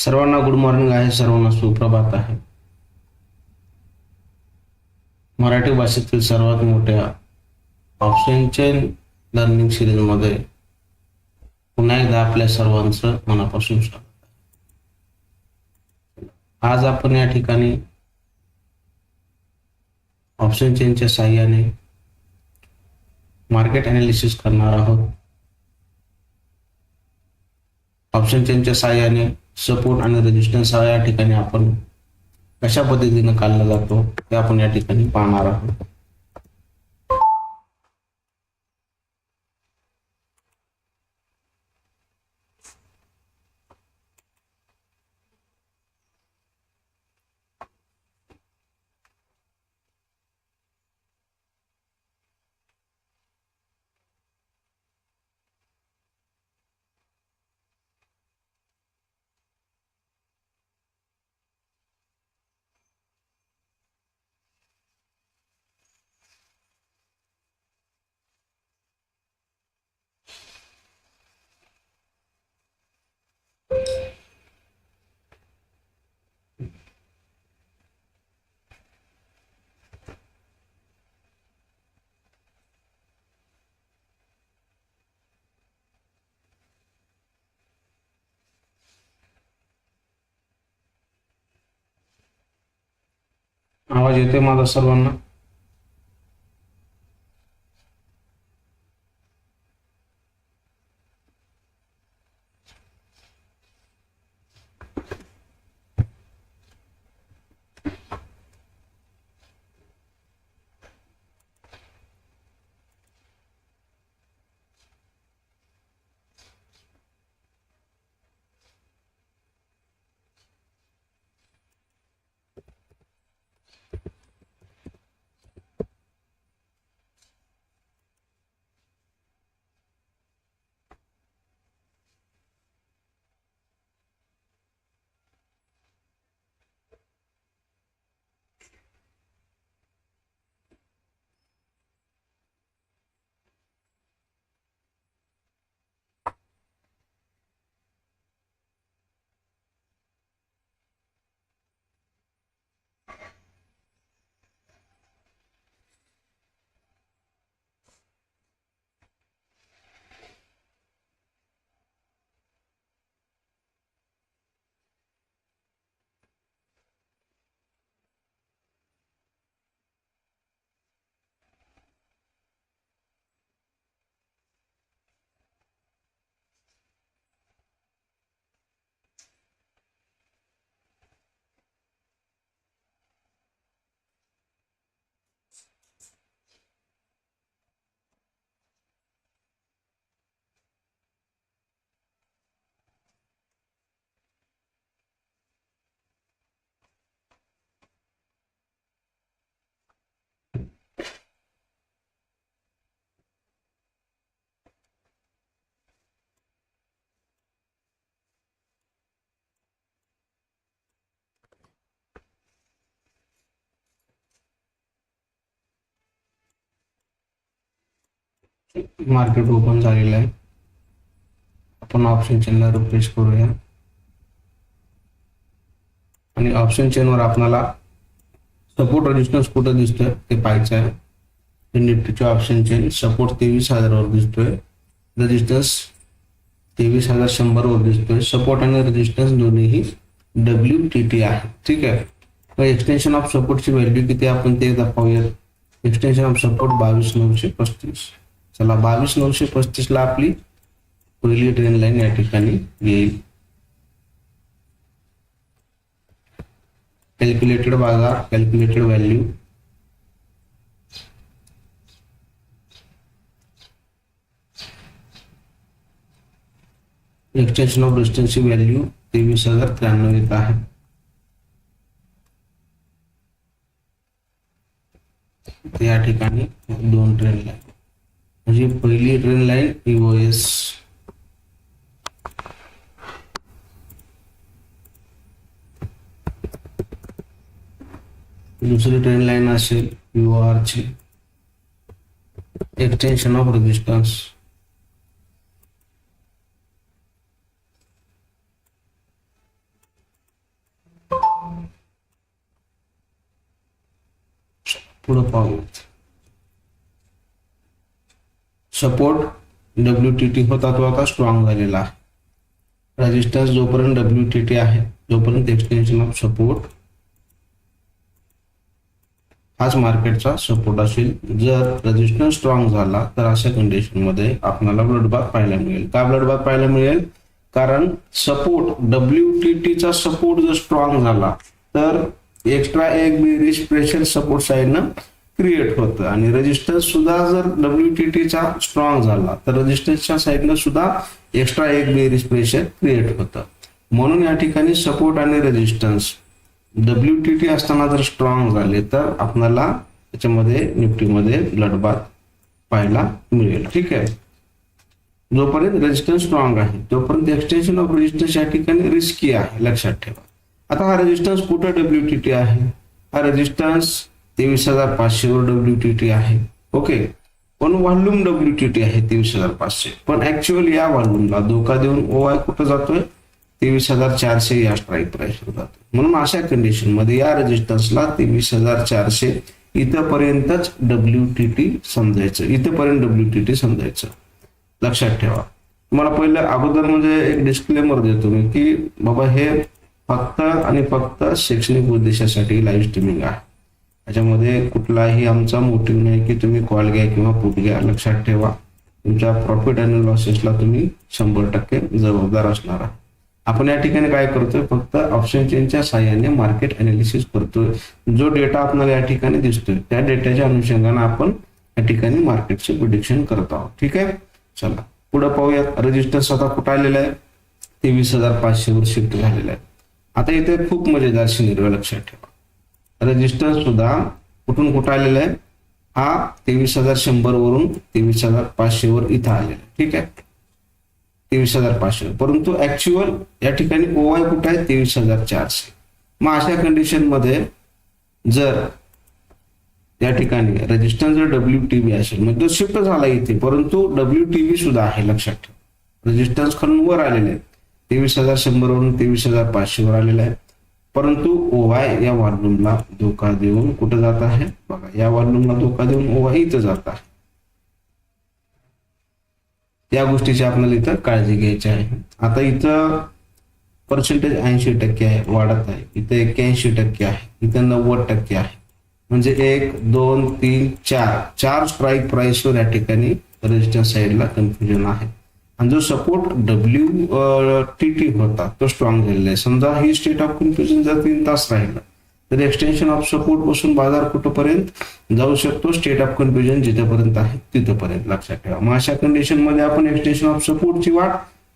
सर्वांना good morning आहे सर्वांना सुप्रभात आहे. मराठी भाषेतील सर्वात मोठ्या ऑप्शन चेन लर्निंग सिरीजमध्ये पुन्हा एकदा आपल्या सर्वांचं मनापासून स्वागत आहे. आज आपण या ठिकाणी ऑप्शन चेनच्या साह्याने मार्केट अनालिसिस करणार आहोत. ऑप्शन चेनच्या साह्याने सपोर्ट आणि रेजिस्टन्स हा या ठिकाणी आपण कशा पद्धतीने काढला जातो ते आपण या ठिकाणी पाहणार आहोत. आवाज येतोय माझा सर्वांना? मार्केट ओपन झालेलं आहे. आपण ऑप्शन चेनला रिफ्रेश करूया. आणि ऑप्शन चेनवर आपल्याला सपोर्ट रेजिस्टन्स कुठं दिसतोय ते पाहायचं आहे. निफ्टीचे ऑप्शन चेन सपोर्ट तेवीस हजारावर दिसतोय. रेजिस्टन्स तेवीस हजार शंभरवर दिसतोय. सपोर्ट आणि रेजिस्टन्स दोन्हीही डब्ल्यू टी टी आहे. ठीक आहे? मग एक्सटेन्शन ऑफ सपोर्टची व्हॅल्यू किती आपण ते एकदा पाहूयात. एक्सटेन्शन ऑफ सपोर्ट बावीस नऊशे पस्तीस. चला बावीस नऊशे पस्तीस ला आपली पहिली ट्रेन लाईन या ठिकाणी येईल. कॅल्क्युलेटेड बाजार कॅल्क्युलेटेड व्हॅल्यू एक्सटेन्शन ऑफ डिस्टन्सची व्हॅल्यू तेवीस हजार त्र्याण्णव येत आहे. या ठिकाणी दोन ट्रेन लाईन म्हणजे पहिली ट्रेन लाईन पीओएस दुसरी ट्रेन लाईन असेल पीओआर ची. एक्सटेन्शन ऑफ रेजिस्टन्स पुढं पाहू. सपोर्ट डब्ल्यू टी टी होता तो आता स्ट्रॉंग झालेला आहे. रेजिस्टन्स जोपर्यंत डब्ल्यू टी टी आहे जोपर्यंत एक्सटेन्शन ऑफ सपोर्ट हाच मार्केटचा सपोर्ट असेल जर रेजिस्टन्स स्ट्रॉंग झाला तर अशा कंडिशनमध्ये आपल्याला ब्लडबाग पाहायला मिळेल. का ब्लडबाग पाहायला मिळेल? कारण सपोर्ट डब्ल्यू टी टीचा सपोर्ट जर स्ट्रॉंग झाला तर एक्स्ट्रा एक बेरिश प्रेशर सपोर्ट साईडनं क्रिएट होतं. आणि रेजिस्टन्स सुद्धा जर डब्ल्यू टी टीचा स्ट्रॉंग झाला तर रेजिस्टन्सच्या साईडनं सुद्धा एक्स्ट्रा एक बेरीज प्रेशर क्रिएट होतं. म्हणून या ठिकाणी सपोर्ट आणि रेजिस्टन्स डब्ल्यू टी टी असताना जर स्ट्रॉंग झाले तर आपल्याला त्याच्यामध्ये निफ्टीमध्ये ब्लडबाथ पाहायला मिळेल. ठीक आहे? जोपर्यंत रेजिस्टन्स स्ट्रॉंग आहे तोपर्यंत एक्सटेन्शन ऑफ रेजिस्टन्स या ठिकाणी रिस्की आहे लक्षात ठेवा. आता हा रेजिस्टन्स कुठं डब्ल्यू टी टी आहे? हा रेजिस्टन्स तेवीस हजार पाचशे वर डब्ल्यू टी टी आहे. ओके पण व्हॉल्यूम डब्ल्यू टी टी आहे तेवीस हजार पाचशे. पण ऍक्च्युअल या व्हॉल्यूमला धोका देऊन ओ आय कुठं जातोय? तेवीस हजार चारशे या स्ट्राईक प्राईसवर जातो म्हणून अशा कंडिशनमध्ये या रेजिस्टन्सला तेवीस हजार चारशे इथपर्यंतच डब्ल्यू टी टी समजायचं. इथपर्यंत डब्ल्यू टी टी समजायचं. लक्षात ठेवा. तुम्हाला पहिलं अगोदर म्हणजे एक डिस्क्लेमर देतो मी की बाबा हे फक्त आणि फक्त शैक्षणिक उद्देशासाठी लाईव्ह स्ट्रीमिंग आहे. त्याच्यामध्ये कुठलाही आमचा मोटिव्ह नाही की तुम्ही कॉल घ्या किंवा पुट घ्या. लक्षात ठेवा. तुमच्या प्रॉफिट आणि लॉसेसला तुम्ही शंभर टक्के जबाबदार असणार आहात. आपण या ठिकाणी काय करतोय? फक्त ऑप्शन चेनच्या साह्याने मार्केट अनालिसिस करतोय. जो डेटा आपल्याला या ठिकाणी दिसतोय त्या डेटाच्या अनुषंगाने आपण या ठिकाणी मार्केटचे प्रिडिक्शन करत आहोत. ठीक आहे? चला. पुढे पाहूयात. रजिस्टन्स आता कुठं आलेला आहे? तेवीस हजार पाचशे वर शिफ्ट झालेला आहे. आता इथे खूप मजेदार सिनेरिओ लक्षात ठेवा. रेजिस्टन्स सुद्धा कुठून कुठं आलेला आहे? हा तेवीस हजार शंभर वरून तेवीस हजार पाचशे वर इथं आलेला आहे. ठीक आहे? तेवीस हजार पाचशे परंतु ऍक्च्युअल या ठिकाणी ओवाय कुठं आहे? तेवीस हजार चारशे. मग अशा कंडिशनमध्ये जर या ठिकाणी रेजिस्टन्स जर डब्ल्यू टी व्ही असेल म्हणजे तो शिफ्ट झाला इथे. परंतु डब्ल्यू टी व्ही सुद्धा आहे लक्षात ठेवा. रेजिस्टन्स खालून वर आलेले आहे तेवीस हजार शंभर वरून तेवीस हजार पाचशे वर आलेला आहे परंतु ओवाय या वॉल्यूमला धोका देऊन कुठं जात आहे? बघा या वॉल्यूमला धोका देऊन ओवाय इथं जात आहे. या गोष्टीची आपल्याला इथं काळजी घ्यायची आहे. आता इथं पर्सेंटेज ऐंशी टक्के आहे वाढत आहे. इथं एक्क्याऐंशी टक्के आहे इथं नव्वद टक्के आहे. म्हणजे एक दोन तीन चार चार स्ट्राईक प्राईसवर या ठिकाणी रेजिस्टन्स साईडला कन्फ्युजन आहे. आणि जो सपोर्ट डब्ल्यू टी टी होता तो स्ट्रॉंग झालेला आहे. समजा ही स्टेट ऑफ कन्फ्युजन जर तीन तास राहिलं तर एक्सटेन्शन ऑफ सपोर्टपासून बाजार कुठपर्यंत जाऊ शकतो? स्टेट ऑफ कन्फ्युजन जिथेपर्यंत आहे तिथपर्यंत लक्षात ठेवा. मग अशा कंडिशनमध्ये आपण एक्सटेन्शन ऑफ सपोर्टची वाट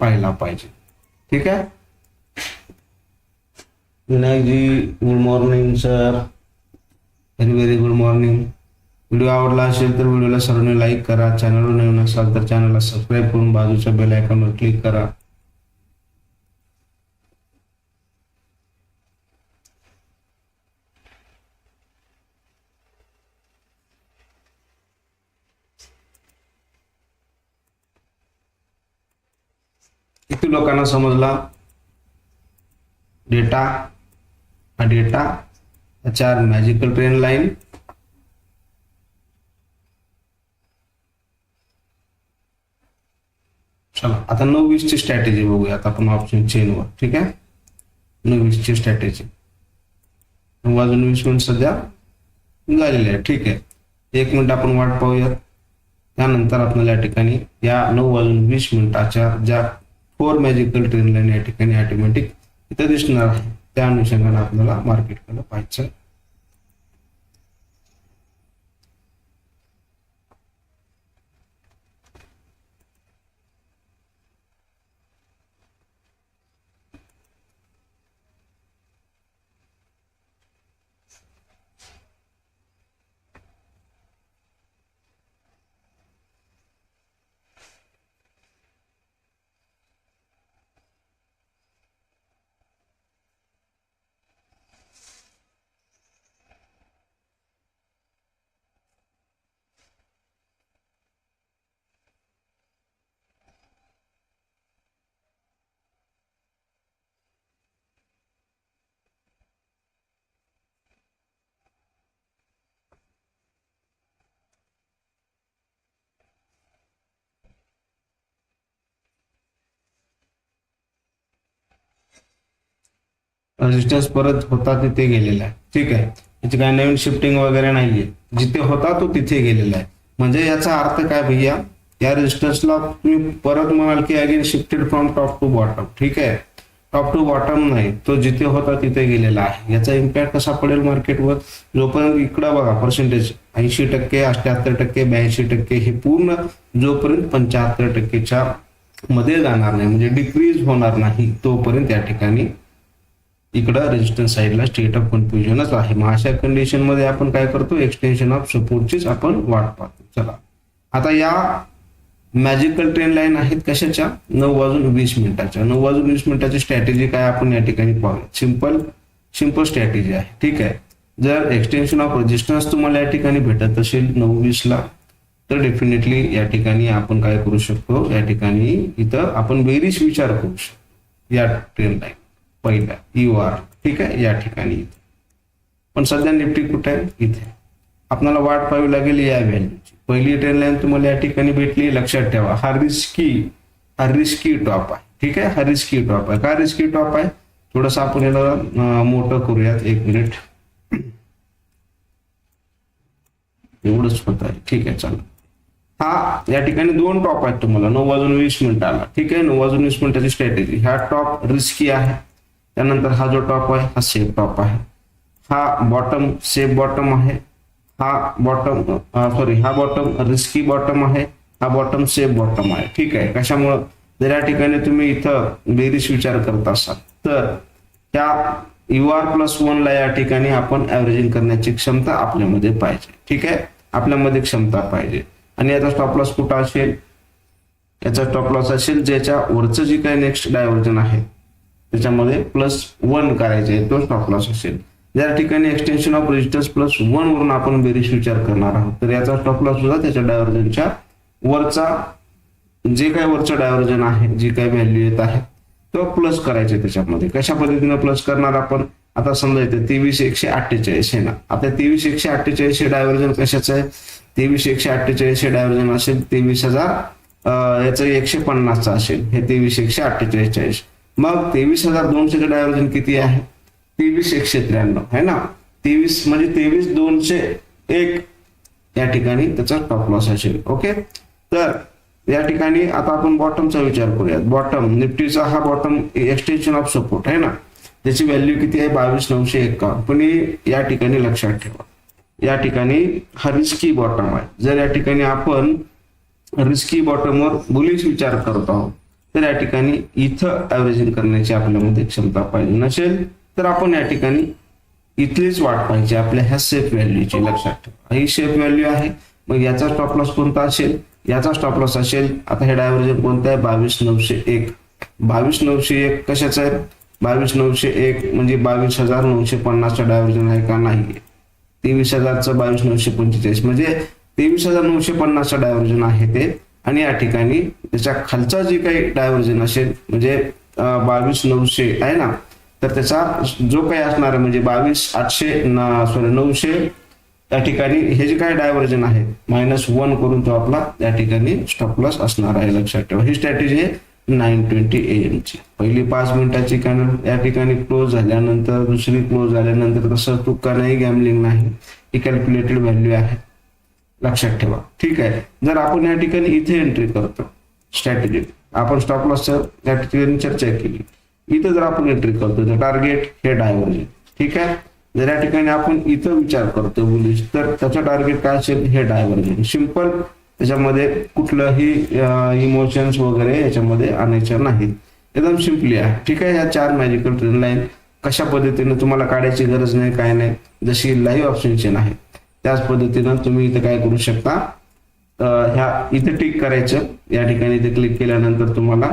पाहायला पाहिजे. ठीक आहे? Vinayakji good morning sir very very good morning video आवडला असेल तर व्हिडिओला सर्वांनी लाईक करा. चॅनलवर नवीन असाल तर चॅनलला सबस्क्राईब करून बाजूच्या बेल आयकॉनवर क्लिक करा. किती लोकांना समजला? डेटा हा डेटा चार मॅजिकल ट्रेन लाईन चला. आता नऊ वीसची स्ट्रॅटेजी बघूया. आता आपण ऑप्शन चेनवर ठीक आहे? नऊ वीसची स्ट्रॅटेजी नऊ वाजून वीस मिनिट सध्या झालेली आहे. ठीक आहे. एक मिनिट आपण वाट पाहूयात. त्यानंतर आपल्याला या ठिकाणी या नऊ वाजून वीस मिनिटाच्या ज्या फोर मॅजिकल ट्रेन लाईन या ठिकाणी ऑटोमॅटिक इथं दिसणार आहे. त्या अनुषंगाने आपल्याला मार्केटकडे पाहायचं रेजिस्टन्स परत होता तिथे गेलेला आहे. ठीक आहे? याची काय नवीन शिफ्टिंग वगैरे नाहीये. जिथे होता तो तिथे गेलेला आहे. म्हणजे याचा अर्थ काय भैया? या रेजिस्टन्सला तुम्ही परत म्हणाल की again shifted from top to bottom ठीक आहे? टॉप टू बॉटम नाही. तो जिथे होता तिथे गेलेला आहे. याचा इम्पॅक्ट कसा पडेल मार्केटवर जोपर्यंत इकडं बघा पर्सेंटेज ऐंशी टक्के अठ्याहत्तर टक्के ब्याऐंशी टक्के हे पूर्ण जोपर्यंत पंच्याहत्तर टक्केच्या मध्ये जाणार नाही. म्हणजे डिक्रीज होणार नाही तोपर्यंत या ठिकाणी इकडं रेजिस्टन्स साईडला स्टेट ऑफ कन्फ्युजनच आहे. मग अशा कंडिशनमध्ये आपण काय करतो? एक्सटेन्शन ऑफ सपोर्टचीच आपण वाट पाहतो. चला. आता या मॅजिकल ट्रेन लाईन आहेत कशाच्या? नऊ वाजून वीस मिनिटाच्या. नऊ वाजून वीस मिनिटाची स्ट्रॅटेजी काय आपण या ठिकाणी पाहूया. सिंपल सिंपल स्ट्रॅटेजी आहे. ठीक आहे? जर एक्सटेन्शन ऑफ रेजिस्टन्स तुम्हाला या ठिकाणी भेटत असेल नऊ वीसला तर डेफिनेटली या ठिकाणी आपण काय करू शकतो? या ठिकाणी इथं आपण बेरीज विचार करू शकतो. या ट्रेन लाईन पहिला यू आर ठीक आहे? या ठिकाणी इथे. पण सध्या निफ्टी कुठे? आहे इथे. आपल्याला वाट पाहावी लागेल या व्हॅल्यूची पहिली ट्रेन लाईन तुम्हाला या ठिकाणी भेटली लक्षात ठेवा. हा रिस्की हा रिस्की टॉप आहे. ठीक आहे? हा रिस्की टॉप आहे. का रिस्की टॉप आहे? थोडस आपण याला मोठं करूयात. एक मिनिट एवढंच होत आहे. ठीक आहे चला हा या ठिकाणी दोन टॉप आहेत तुम्हाला. नऊ वाजून वीस मिनिट आला. ठीक आहे? नऊ वाजून वीस मिनिटाची स्ट्रॅटेजी हा टॉप रिस्की आहे. त्यानंतर हा जो टॉप आहे हा सेफ टॉप आहे. हा बॉटम सेफ बॉटम आहे. हा बॉटम सॉरी हा बॉटम रिस्की बॉटम आहे. हा बॉटम सेफ बॉटम आहे. ठीक आहे? कशामुळं? जर या ठिकाणी तुम्ही इथं बेरीज विचार करत असाल तर त्या यू आर प्लस वनला या ठिकाणी आपण ॲव्हरेजिंग करण्याची क्षमता आपल्यामध्ये पाहिजे. ठीक आहे? आपल्यामध्ये क्षमता पाहिजे. आणि याचा स्टॉप लॉस कुठं असेल? याचा स्टॉप लॉस असेल ज्याच्या वरचं जे काही नेक्स्ट डायव्हर्जन आहे त्याच्यामध्ये प्लस वन करायचे तो स्टॉप लॉस असेल. ज्या ठिकाणी extension of resistance plus one वरून आपण बेरीज विचार करणार आहोत तर याचा स्टॉप लॉस सुद्धा त्याच्या डायव्हर्जनच्या वरचा जे काय वरचं डायव्हर्जन आहे जी काय व्हॅल्यू येत आहे तो प्लस करायचे त्याच्यामध्ये. कशा पद्धतीने प्लस करणार आपण? आता समजा येते तेवीस एकशे अठ्ठेचाळीस आहे ना. आता तेवीस एकशे अठ्ठेचाळीस हे डायव्हर्जन कशाचं आहे? तेवीस एकशे अठ्ठेचाळीस हे डायव्हर्जन असेल तेवीस हजार याचं एकशे पन्नासचं असेल. हे तेवीस एकशे अठ्ठेचाळीस चाळीस मग तेवीस हजार दोनशेचं डायव्हर्जन किती आहे? तेवीस एकशे त्र्याण्णव है ना? तेवीस म्हणजे तेवीस दोनशे एक. या ठिकाणी त्याचा टॉप लॉस असेल ओके तर या ठिकाणी आता आपण बॉटमचा विचार करूयात. बॉटम निफ्टीचा हा बॉटम एक्सटेन्शन ऑफ सपोर्ट आहे ना? त्याची व्हॅल्यू किती आहे? बावीस नऊशे एक्कावन्न. पण या ठिकाणी लक्षात ठेवा. या ठिकाणी हा रिस्की बॉटम आहे. जर या ठिकाणी आपण रिस्की बॉटमवर बुलिश विचार करत आहोत तर या ठिकाणी इथं ॲव्हरेजिंग करण्याची आपल्यामध्ये क्षमता पाहिजे नसेल तर आपण या ठिकाणी इथलीच वाट पाहिजे आपल्या ह्या सेफ व्हॅल्यूची लक्षात ठेवा. ही सेफ व्हॅल्यू आहे. मग याचा स्टॉप लॉस कोणता असेल? याचा स्टॉप लॉस असेल आता हे डायव्हर्जन कोणतं आहे? बावीस नऊशे एक. बावीस नऊशे एक कशाचं आहे? बावीस नऊशे एक म्हणजे बावीस हजार नऊशे पन्नासचं डायव्हर्जन आहे का नाही? तेवीस हजारचं बावीस नऊशे पंचेचाळीस. म्हणजे तेवीस हजार नऊशे पन्नासचं डायव्हर्जन आहे ते. आणि या ठिकाणी त्याच्या खालचा जे काही डायव्हर्जन असेल म्हणजे बावीस नऊशे आहे ना तर त्याचा जो काही असणार आहे म्हणजे बावीस आठशे सॉरी नऊशे त्या ठिकाणी हे जे काही डायव्हर्जन आहे मायनस वन करून तो आपला त्या ठिकाणी स्टॉप लॉस असणार आहे लक्षात ठेवा. ही स्ट्रॅटेजी आहे नाईन ट्वेंटी एम ची. पहिली पाच मिनिटाची कॅनल या ठिकाणी क्लोज झाल्यानंतर दुसरी क्लोज झाल्यानंतर तसं तुका नाही गॅमलिंग नाही. ही कॅल्क्युलेटेड व्हॅल्यू आहे. लक्षात ठेवा. ठीक आहे? जर आपण या ठिकाणी इथे एंट्री करतो स्ट्रॅटेजी आपण स्टॉप लॉसचं या ठिकाणी चर्चा केली. इथं जर आपण एंट्री करतो तर टार्गेट हे डायव्हर्जन ठीक आहे? जर या ठिकाणी आपण इथं विचार करतो बुलिश तर त्याचं टार्गेट काय असेल? हे डायव्हर्जन सिंपल त्याच्यामध्ये कुठलंही इमोशन्स वगैरे याच्यामध्ये आणायचे नाहीत एकदम सिम्पली आहे. ठीक आहे? ह्या चार मॅजिकल ट्रेन लाईन कशा पद्धतीने तुम्हाला काढायची गरज नाही काय नाही जशी लाईव्ह ऑप्शन नाही. त्याच पद्धतीनं तुम्ही इथं काय करू शकता ह्या इथे टिक करायचं. या ठिकाणी इथे क्लिक केल्यानंतर तुम्हाला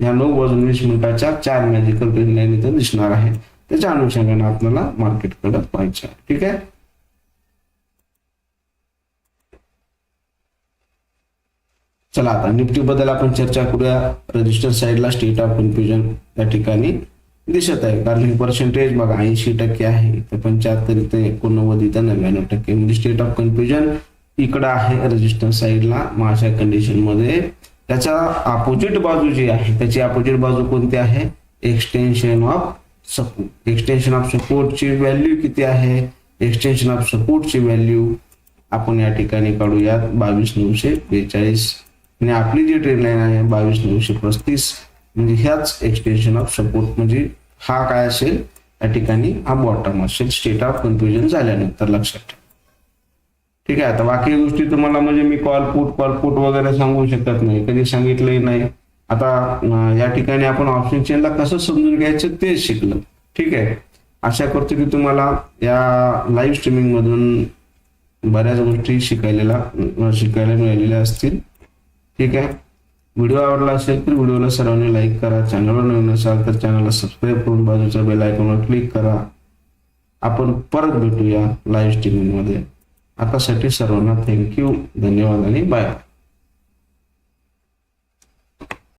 ह्या नऊ वाजून वीस मिनिटाच्या चार मॅजिकल ट्रेन लाईन इथं दिसणार आहे. त्याच्या अनुषंगाने आपल्याला मार्केटकडे पाहायचं ठीक आहे? चला आता निफ्टी बद्दल आपण चर्चा करूया. रजिस्टर साईडला स्टेट ऑफ कन्फ्युजन या ठिकाणी. दिसत आहे. कारण हे पर्सेंटेज बघा ऐंशी टक्के आहे. इथं पंच्याहत्तर इथे एकोणनव्वद इथं नव्याण्णव टक्के. म्हणजे स्टेट ऑफ कन्फ्युजन इकडं आहे रजिस्टन्स साईडला माझ्या कंडिशनमध्ये त्याच्या अपोजिट बाजू जी आहे त्याची अपोजिट बाजू कोणती आहे? Extension of support extension of सपोर्टची value किती आहे? एक्सटेन्शन ऑफ सपोर्टची व्हॅल्यू आपण या ठिकाणी काढूयात. बावीस नऊशे बेचाळीस. आणि आपली जी ट्रेन लाईन आहे बावीस नऊशे पस्तीस. म्हणजे ह्याच एक्सटेन्शन ऑफ सपोर्ट म्हणजे हा काय असेल? या ठिकाणी हा बॉटम असेल. स्टेट ऑफ कन्फ्युजन झाल्यानंतर लक्षात ठेवा. ठीक आहे आता बाकी गोष्टी तुम्हाला म्हणजे मी कॉल पुट कॉल पुट वगैरे सांगू शकत नाही. कधी सांगितलंही नाही. आता या ठिकाणी आपण ऑप्शन चेनला कसं समजून घ्यायचं ते शिकलं. ठीक आहे? आशा करतो की तुम्हाला या लाईव्ह स्ट्रीमिंग मधून बऱ्याच गोष्टी शिकायला शिकायला मिळालेल्या असतील. ठीक आहे? व्हिडिओ आवडला असेल तर व्हिडिओला सर्वांनी लाईक करा. चॅनलवर नवीन असाल तर चॅनलला सबस्क्राईब करून बाजूच्या बेल आयकॉनवर क्लिक करा. आपण परत भेटूया लाईव्ह स्ट्रीमिंगमध्ये आतासाठी सर्वांना थँक्यू धन्यवाद आणि बाय